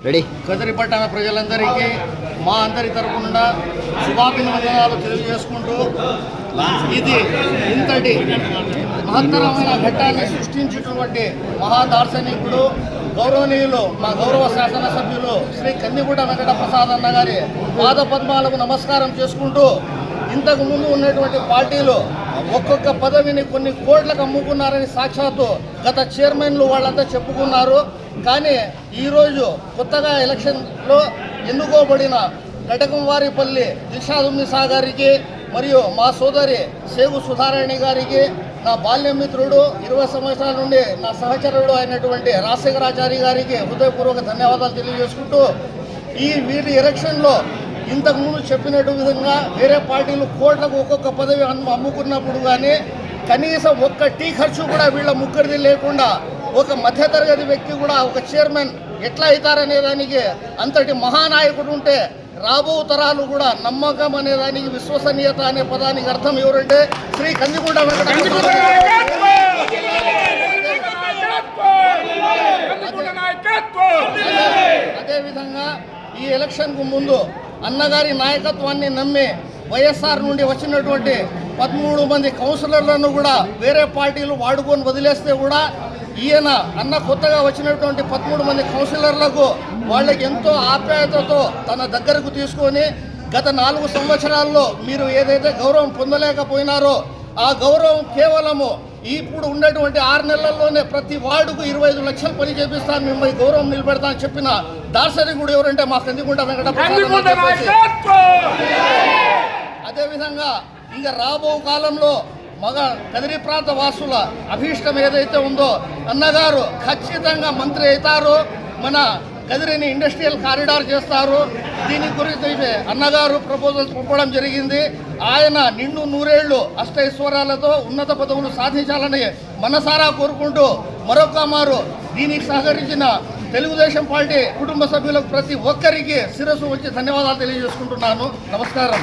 Ready. Kadiri పట్టణ ప్రజలందరికీ మా అందరి తరపున శుభాభినందనాలు తెలియజేసుకుంటూ ఇది ఇంతటి మహత్తరమైన ఘట్టాన్ని సృష్టించినటువంటి మహాదార్శనికుడు గౌరవనీయులు మా గౌరవ శాసనసభ్యులు శ్రీ కందిగుట వెంకట ప్రసాద్ అన్న గారి పాద పద్మాలకు నమస్కారం చేసుకుంటూ ఇంతకు ముందు ఉన్నటువంటి పార్టీలు ఒక్కొక్క పదవిని కొన్ని కోట్లకు అమ్ముకున్నారని సాక్షాత్తు గత చైర్మన్లు వాళ్ళంతా చెప్పుకున్నారు. కానీ ఈరోజు కొత్తగా ఎలక్షన్లో ఎన్నుకోబడిన ఘటకం వారిపల్లి దిశాదుమ్నిసా గారికి మరియు మా సోదరి సేగు సుధారాణి గారికి నా బాల్య మిత్రుడు ఇరవై సంవత్సరాల నుండి నా సహచరుడు అయినటువంటి రాజశేఖరాచారి గారికి హృదయపూర్వక ధన్యవాదాలు తెలియజేసుకుంటూ ఈ వీరి ఎలక్షన్లో ఇంతకు ముందు చెప్పినట్టు విధంగా వేరే పార్టీలు కోట్లకు ఒక్కొక్క పదవి అమ్ము- అమ్ముకున్నప్పుడు కానీ కనీసం ఒక్క టీ ఖర్చు కూడా వీళ్ళ ముగ్గురిది లేకుండా ఒక మధ్యతరగతి వ్యక్తి కూడా ఒక చైర్మన్ ఎట్లా అవుతారనే దానికి అంతటి మహానాయకుడు ఉంటే రాబో తరాలు కూడా నమ్మకం అనే దానికి విశ్వసనీయత అనే పదానికి అర్థం ఎవరంటే శ్రీ వెంకట అదేవిధంగా ఈ ఎలక్షన్కు ముందు అన్నగారి నాయకత్వాన్ని నమ్మి వైఎస్ఆర్ నుండి వచ్చినటువంటి పదమూడు మంది కౌన్సిలర్లను కూడా వేరే పార్టీలు వాడుకొని వదిలేస్తే కూడా ఈయన అన్న కొత్తగా వచ్చినటువంటి పదమూడు మంది కౌన్సిలర్లకు వాళ్ళకి ఎంతో ఆప్యాయతతో తన దగ్గరకు తీసుకొని గత నాలుగు సంవత్సరాల్లో మీరు ఏదైతే గౌరవం పొందలేకపోయినారో ఆ గౌరవం కేవలము ఇప్పుడు ఉన్నటువంటి ఆరు నెలల్లోనే ప్రతి వార్డుకు ఇరవై ఐదు లక్షలు పని చేపిస్తాను మిమ్మల్ని గౌరవం నిలబెడతా అని చెప్పిన దార్శనికుడు ఎవరంటే మా కందికుంట వెంకట ప్రసాద్ అని చెప్పేసి. అదేవిధంగా ఇంకా రాబో కాలంలో మగ కదిరి ప్రాంత వాసుల అభీష్టం ఏదైతే ఉందో అన్నగారు ఖచ్చితంగా మంత్రి అవుతారు మన కదిరిని ఇండస్ట్రియల్ కారిడార్ చేస్తారు. దీని గురించి అన్నగారు ప్రపోజల్స్ పంపడం జరిగింది. ఆయన నిండు నూరేళ్ళు అష్టైశ్వర్యాలతో ఉన్నత పదవులు సాధించాలని మనసారా కోరుకుంటూ మరొక మారు దీనికి సహకరించిన తెలుగుదేశం పార్టీ కుటుంబ సభ్యులకు ప్రతి ఒక్కరికి శిరస్సు వచ్చి ధన్యవాదాలు తెలియజేసుకుంటున్నాను. నమస్కారం.